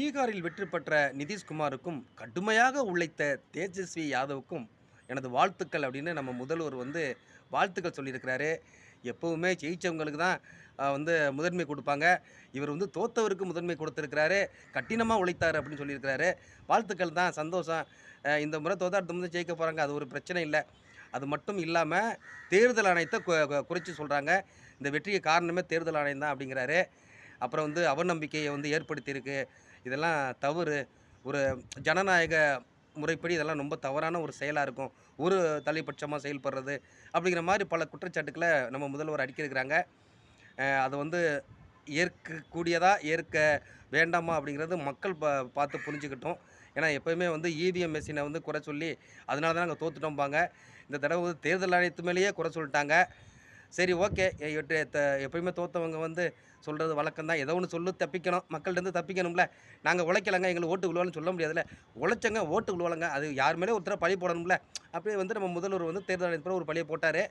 பீகாரில் வெற்றி பெற்ற நிதிஷ்குமாருக்கும் கடுமையாக உழைத்த தேஜஸ்வி யாதவுக்கும் எனது வாழ்த்துக்கள் அப்படின்னு நம்ம முதல்வர் வந்து வாழ்த்துக்கள் சொல்லியிருக்கிறாரு. எப்போவுமே ஜெயித்தவங்களுக்கு தான் வந்து முதன்மை கொடுப்பாங்க. இவர் வந்து தோத்தவருக்கு முதன்மை கொடுத்துருக்கிறாரு. கட்டினமாக உழைத்தார் அப்படின்னு சொல்லியிருக்கிறாரு. வாழ்த்துக்கள் தான் சந்தோஷம். இந்த முறை தோதாட்டம் வந்து ஜெயிக்க போகிறாங்க அது ஒரு பிரச்சனை இல்லை. அது மட்டும் இல்லாமல் தேர்தல் ஆணையத்தை குறைச்சி சொல்கிறாங்க இந்த வெற்றிக்கு காரணமே தேர்தல் ஆணையம் தான் அப்படிங்கிறாரு. அப்புறம் வந்து அவநம்பிக்கையை வந்து ஏற்படுத்தியிருக்கு. இதெல்லாம் தவறு. ஒரு ஜனநாயக முறைப்படி இதெல்லாம் ரொம்ப தவறான ஒரு செயலாக இருக்கும். ஒரு தலைப்பட்சமாக செயல்படுறது அப்படிங்கிற மாதிரி பல குற்றச்சாட்டுக்களை நம்ம முதல்வர் அடிக்கிருக்கிறாங்க. அது அதை வந்து ஏற்கக்கூடியதா ஏற்க வேண்டாமா அப்படிங்கிறது மக்கள் பா பார்த்து புரிஞ்சுக்கிட்டோம். ஏன்னா எப்போயுமே வந்து இவிஎம் மெஷினை வந்து குறை சொல்லி அதனால தான் நாங்கள் தோத்துட்டோம்பாங்க. இந்த தடவை வந்து தேர்தல் ஆணையத்து மேலேயே குறை சொல்லிட்டாங்க. சரி ஓகே. எப்பயுமே தோத்தவங்க வந்து சொல்கிறது வழக்கம் தான். ஏதோ ஒன்று சொல்லு தப்பிக்கணும். மக்கள்கிட்ட தப்பிக்கணும்ல. நாங்கள் உழைக்கலங்க எங்களுக்கு ஓட்டு விழுவான்னு சொல்ல முடியாதுல்ல. உழைச்சங்க ஓட்டு விழுவலங்க அது யார் மேலே ஒருத்தர பழி போடணும்ல. அப்படியே வந்து நம்ம முதல்வர் வந்து தேர்தல் ஆணையத்தில் ஒரு பழியை போட்டார்.